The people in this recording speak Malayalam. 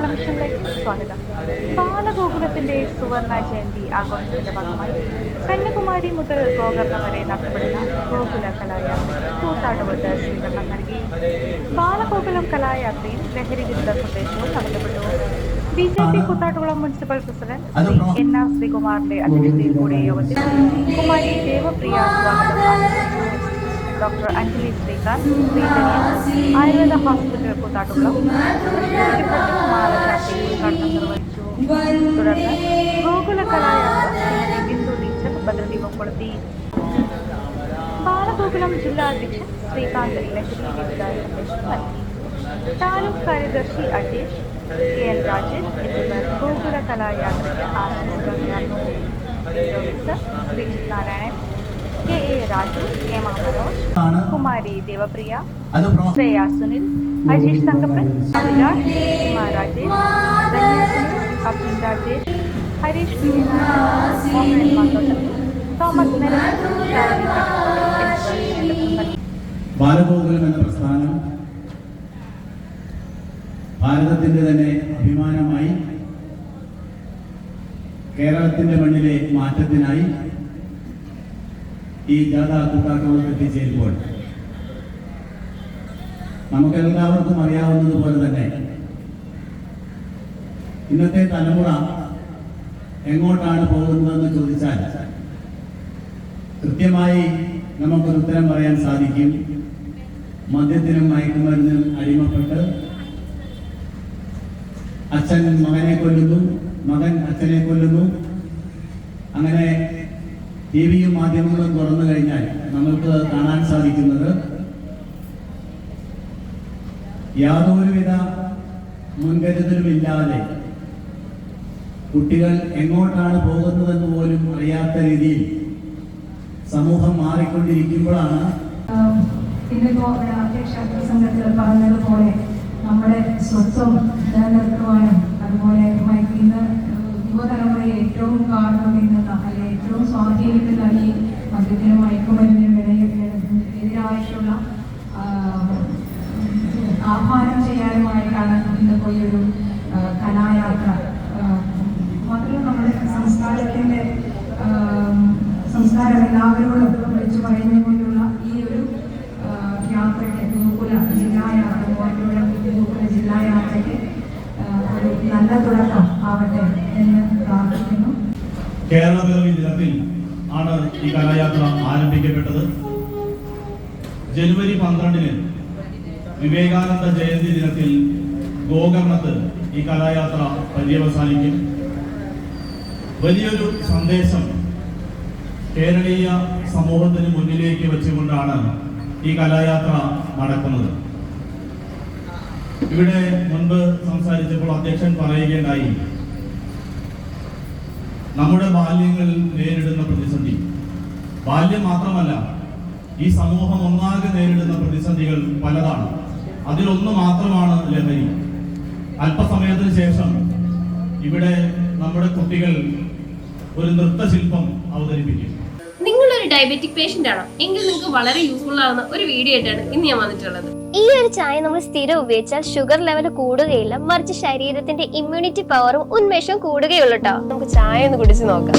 സ്വാഗതം. ബാലഗോകുലത്തിന്റെ സുവർണ ജയന്തി ആഘോഷത്തിന്റെ ഭാഗമായി കന്യാകുമാരി മുതൽ ഗോകർണ വരെ നടത്തപ്പെടുന്ന ഗോകുല കലായാത്ര കൂത്താട്ടുപുറത്ത് സ്വീകരണം നൽകി. ബാലഗോകുലം കലായാത്രയിൽ ലഹരി വിരുദ്ധ സന്ദേശവും നടത്തപ്പെട്ടു. B J P Koothattukulam municipal president Shri N R ശ്രീകുമാറിന്റെ അധ്യക്ഷതയിൽ കൂടിയ യോഗത്തിൽ കുമാരി ദേവപ്രിയ സ്വാഗതം ഡോക്ടർ അഞ്ജലി ശ്രീകാന്ത് ശ്രീധന്യ ആയുർവേദ ഹോസ്പിറ്റൽ ചാട്ടി ഉദ്ഘാടനം നിർവഹിച്ചു. തുടർന്ന് ഗോകുല കലായാത്ര ബിന്ദു ടീച്ചർ ഭദ്രദീപം കൊളുത്തി. ബാലഗോകുലം ജില്ലാ അധ്യക്ഷൻ ശ്രീകാന്ത് ലഹരി സന്ദേശം നൽകി. താലൂക്ക് കാര്യദർശി അജേഷ് കെ എൽ രാജേഷ് എന്നിവർ ഗോകുല കലായാത്രയ്ക്ക് ആശംസകൾ നേർന്നു. ഉദ്യോഗസ്ഥർ Sreejith Narayanan K A Raju A Kumari Devapriya Shreya Sunil Ajeesh Thankappan Abhilash Rajesh Abdul Rajesh Harish Thomas Balagokulam എന്ന പ്രസ്ഥാനം ഭാരതത്തിന്റെ തന്നെ അഭിമാനമായി കേരളത്തിന്റെ മണ്ണിലെ മാറ്റത്തിനായി ഈ ജാഥ കൂട്ടാട്ടോളം എത്തിച്ചേരുമ്പോൾ നമുക്കെല്ലാവർക്കും അറിയാവുന്നതുപോലെ തന്നെ ഇന്നത്തെ തലമുറ എങ്ങോട്ടാണ് പോകുന്നതെന്ന് ചോദിച്ചാൽ കൃത്യമായി നമുക്കൊരു ഉത്തരം പറയാൻ സാധിക്കും. മദ്യത്തിനും മയക്കുമരുന്നിനും അടിമപ്പെട്ട് അച്ഛൻ മകനെ കൊല്ലുന്നു മകൻ അച്ഛനെ കൊല്ലുന്നു. അങ്ങനെ ടി വിയും മാധ്യമങ്ങളും തുറന്നു കഴിഞ്ഞാൽ നമുക്ക് കാണാൻ സാധിക്കുന്നത് യാതൊരുവിധ മുൻകരുതലുമില്ലാതെ കുട്ടികൾ എങ്ങോട്ടാണ് പോകുന്നതെന്ന് പോലും അറിയാത്ത രീതിയിൽ സമൂഹം മാറിക്കൊണ്ടിരിക്കുമ്പോഴാണ് ഇന്നിപ്പോ അധ്യക്ഷ സംഘത്തിൽ പറഞ്ഞതുപോലെ നമ്മുടെ സ്വത്വം നിലനിർത്തുവാനും അതുപോലെ ഇന്ന് യുവതലമുറയെ ഏറ്റവും കാണുന്ന അല്ലെ ഏറ്റവും സ്വാധീനിക്കുന്ന ഈ മദ്യത്തിനും മയക്കുമരുന്നിനും ഇടയിൽ എതിരായിട്ടുള്ള ആഹ്, ആഹ്വാനം ചെയ്യാനുമായിട്ടാണ് ഒരു കലായാത്ര. മാത്രമല്ല നമ്മുടെ സംസ്കാരത്തിന്റെ സംസ്കാരം എല്ലാവരോടും വിളിച്ചു പറയുന്നതുകൊണ്ടുള്ള ഈ ഒരു യാത്രയ്ക്ക് ഗോകുല ജില്ലാ യാത്ര മൂവാറ്റുപുഴ ഗോകുല ജില്ലാ യാത്രയ്ക്ക് ഒരു നല്ല തുടക്കം ആവട്ടെ എന്ന് പ്രാർത്ഥിക്കുന്നു. കേരള പിറവി ദിനത്തിൽ ആണ് ഈ കലായാത്ര ആരംഭിക്കപ്പെട്ടത്. ജനുവരി പന്ത്രണ്ടിന് വിവേകാനന്ദ ജയന്തി ദിനത്തിൽ ഗോകർണത്ത് ഈ കലായാത്ര പര്യവസാനിക്കും. വലിയൊരു സന്ദേശം കേരളീയ സമൂഹത്തിന് മുന്നിലേക്ക് വെച്ചുകൊണ്ടാണ് ഈ കലായാത്ര നടക്കുന്നത്. ഇവിടെ മുൻപ് സംസാരിച്ചപ്പോൾ അധ്യക്ഷൻ പറയുകയുണ്ടായി നമ്മുടെ ബാല്യങ്ങൾ നേരിടുന്ന പ്രതിസന്ധി. ബാല്യം മാത്രമല്ല ഈ സമൂഹം ഒന്നാകെ നേരിടുന്ന പ്രതിസന്ധികൾ പലതാണ്. അതിലൊന്ന് മാത്രമാണ് ലഹരി. അല്പസമയത്തിന് ശേഷം ഇവിടെ നമ്മുടെ കുട്ടികൾ ഒരു നൃത്തശില്പം അവതരിപ്പിക്കും. നിങ്ങളൊരു ഡയബറ്റിക് പേഷ്യന്റ് ആണോ? എങ്കിൽ നിങ്ങൾക്ക് വളരെ യൂസ്ഫുൾ ആവുന്ന ഒരു വീഡിയോ ആയിട്ടാണ് ഇന്ന് ഞാൻ വന്നിട്ടുള്ളത്. ഈ ഒരു ചായ നമ്മൾ സ്ഥിരം ഉപയോഗിച്ചാൽ ഷുഗർ ലെവൽ കൂടുകയില്ല മറിച്ച് ശരീരത്തിന്റെ ഇമ്മ്യൂണിറ്റി പവറും ഉന്മേഷവും കൂടുകയുള്ളൂ കേട്ടോ നമുക്ക് ചായ ഒന്ന് കുടിച്ച് നോക്കാം.